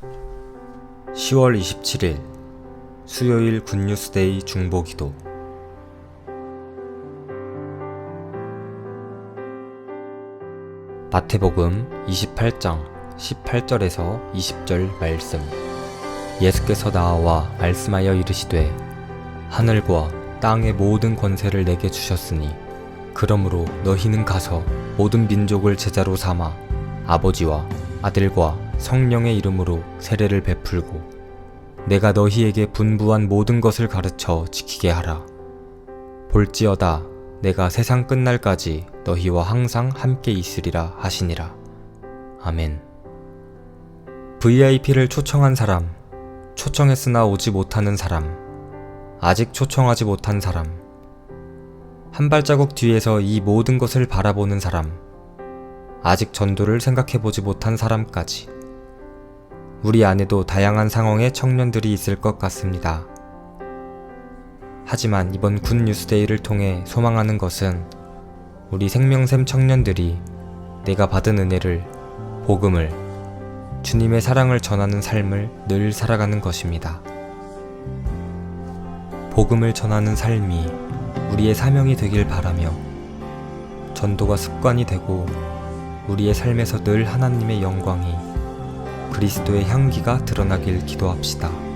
10월 27일 수요일 굿뉴스데이 중보기도. 마태복음 28장 18절에서 20절 말씀. 예수께서 나와 말씀하여 이르시되 하늘과 땅의 모든 권세를 내게 주셨으니 그러므로 너희는 가서 모든 민족을 제자로 삼아 아버지와 아들과 성령의 이름으로 세례를 베풀고 내가 너희에게 분부한 모든 것을 가르쳐 지키게 하라. 볼지어다 내가 세상 끝날까지 너희와 항상 함께 있으리라 하시니라. 아멘. VIP를 초청한 사람, 초청했으나 오지 못하는 사람, 아직 초청하지 못한 사람, 한 발자국 뒤에서 이 모든 것을 바라보는 사람, 아직 전도를 생각해보지 못한 사람까지. 우리 안에도 다양한 상황의 청년들이 있을 것 같습니다. 하지만 이번 굿 뉴스데이를 통해 소망하는 것은 우리 생명샘 청년들이 내가 받은 은혜를, 복음을, 주님의 사랑을 전하는 삶을 늘 살아가는 것입니다. 복음을 전하는 삶이 우리의 사명이 되길 바라며 전도가 습관이 되고 우리의 삶에서 늘 하나님의 영광이 그리스도의 향기가 드러나길 기도합시다.